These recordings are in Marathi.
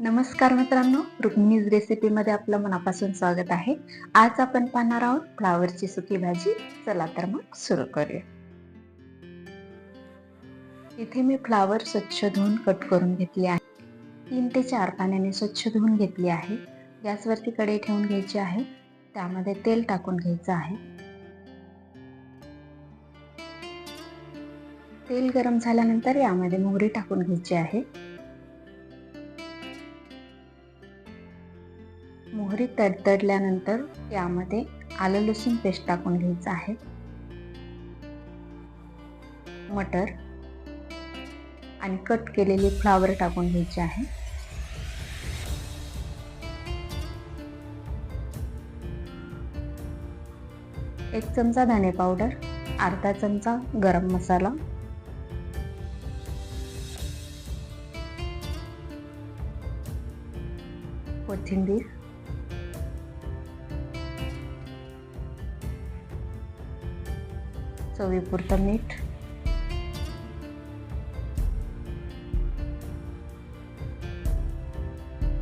नमस्कार मित्रांनो रुक्मिणीज रेसिपीमध्ये आपलं मनापासून स्वागत आहे. आज आपण पाहणार आहोत फ्लावरची सुकी भाजी. चला तर मग सुरू करूया. इथे मी फ्लावर स्वच्छ धुवून कट करून घेतली आहे. तीन ते चार पाण्याने स्वच्छ धुवून घेतली आहे. गॅसवरती कढई ठेवून घ्यायची आहे. त्यामध्ये तेल टाकून घ्यायचं आहे. तेल गरम झाल्यानंतर यामध्ये मोहरी टाकून घ्यायची आहे. मोहरी तडतडल्यानंतर यामध्ये आलं लसूण पेस्ट टाकून घ्यायचं आहे. मटर आणि कट केलेली फ्लावर टाकून घ्यायची आहे. एक चमचा धने पावडर अर्धा चमचा गरम मसाला कोथिंबीर चवीपुरतं मीठ.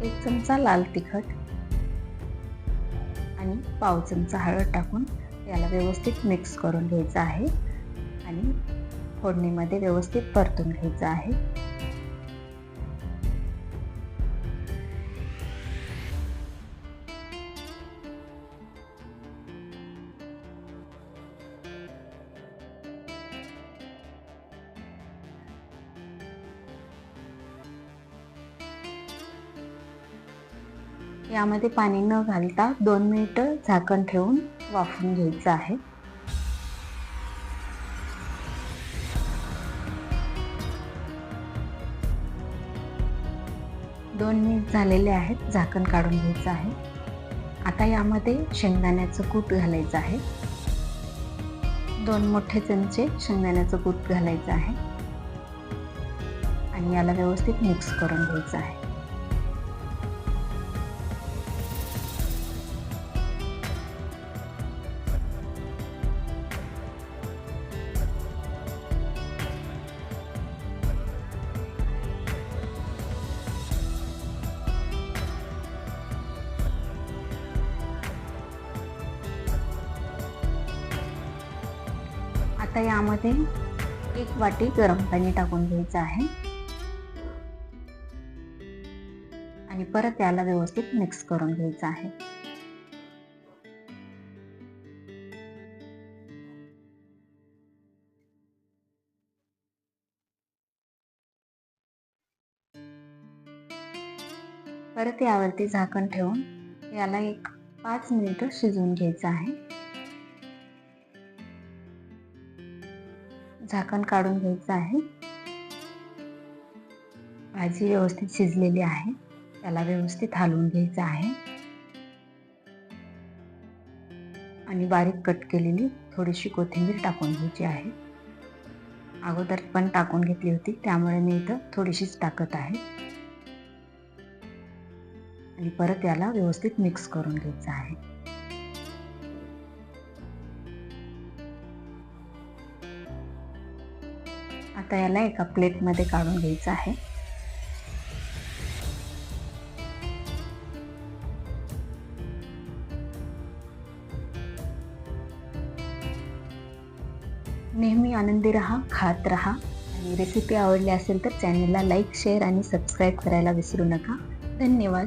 एक चमचा लाल तिखट. आणि पाव चमचा हळद टाकून याला व्यवस्थित मिक्स करून घ्यायचं आहे. आणि फोडणीमध्ये व्यवस्थित परतून घ्यायचं आहे. यामध्ये पाणी न घालता दोन मिनिटं झाकण ठेवून वाफून घ्यायचं आहे. दोन मिनिट झालेले आहेत झाकण काढून घ्यायचं आहे. आता यामध्ये शेंगदाण्याचं कूट घालायचं आहे. दोन मोठे चमचे शेंगदाण्याचं कूट घालायचं आहे. आणि याला व्यवस्थित मिक्स करून घ्यायचं आहे. आता यामध्ये एक वाटी गरम पाणी टाकून घ्यायचं आहे. आणि परत याला व्यवस्थित मिक्स करून घ्यायचं आहे. परत यावरती झाकण ठेवून याला एक पाच मिनिटं शिजवून घ्यायचं आहे. झाकण काढून घ्यायचं आहे. भाजी व्यवस्थित शिजलेली आहे. त्याला व्यवस्थित हलवून घ्यायचं आहे. आणि बारीक कट केलेली थोडीशी कोथिंबीर टाकून घ्यायची आहे. अगोदर पण टाकून घेतली होती त्यामुळे मी इथं थोडीशीच टाकत आहे. आणि परत याला व्यवस्थित मिक्स करून घ्यायचं आहे. आता याला एका प्लेटमध्ये काढून घ्यायचं आहे. नेहमी आनंदी राहा खात राहा. आणि रेसिपी आवडली असेल तर चॅनलला लाईक शेअर आणि सबस्क्राईब करायला विसरू नका. धन्यवाद.